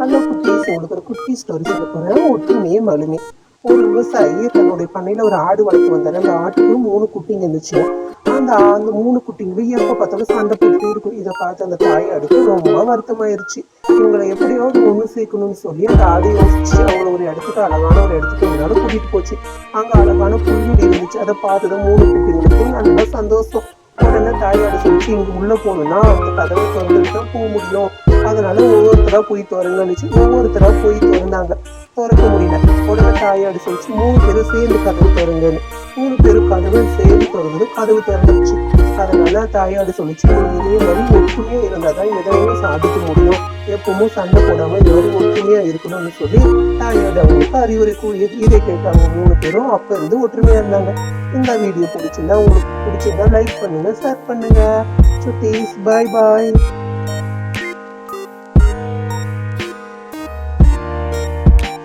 Hello குட்டீஸ் உங்களுக்கு ஒரு குட்டி ஸ்டோரி சொல்ல போறேன் ஒற்றுமையே மலுமே ஒரு விவசாயி தன்னுடைய பண்ணையில ஒரு ஆடு வளர்த்து வந்தாரு. அந்த ஆட்டுக்கு மூணு குட்டிங்க இருந்துச்சு. அந்த அந்த மூணு குட்டிங்களும் எப்ப பார்த்தாலும் சண்டை போட்டுட்டே இருக்கும். இதை பார்த்து அந்த தாய் ஆடுக்கு ரொம்ப வருத்தமாயிருச்சு. இவங்களை எப்படியாவது ஒண்ணு சேர்க்கணும்னு சொல்லி அந்த ஆடு யோசிச்சு அவங்கள ஒரு இடத்துக்கு அழகான ஒரு இடத்துக்கு ஒரு கூட்டிட்டு போச்சு. அங்க அழகான புல்வெளி இருந்துச்சு. அதை பார்த்துதான் மூணு குட்டிங்களுக்கு நல்லா சந்தோஷம். உடனே தாயாடு சொல்லிச்சு இங்க உள்ள போகணும்னா அந்த கதவை திறந்துட்டு தான் போக முடியும். அதனால ஒவ்வொருத்தரா போய் திறங்கன்னுச்சு ஒவ்வொருத்தராக போய் திறந்தாங்க. திறக்க முடியல. உடனே தாயாடு சொல்லிச்சு மூணு பேரும் சேர்ந்து கதவு திறங்கன்னு மூணு பேரும் கதவு சேர்ந்து திறந்தது கதவு திறந்துச்சு அதனால தாயாடு சொல்லிச்சு. இதே மாதிரி இருந்தால் தான் எதையுமே சாதிக்க முடியும். எப்பவும் சண்டை போடாமல் இது மாதிரி ஒற்றுமையாக இருக்கணும்னு சொல்லி தாயாடு அவங்களுக்கு அறிவுரை கூறியது இதை கேட்டாங்க. மூணு பேரும் அப்போ இருந்து ஒற்றுமையாக இருந்தாங்க. இந்த வீடியோ பிடிச்சிருந்தா உங்களுக்கு பிடிச்சிருந்தா லைக் பண்ணுங்க ஷேர் பண்ணுங்க. சுட்டீஸ் பாய் பாய்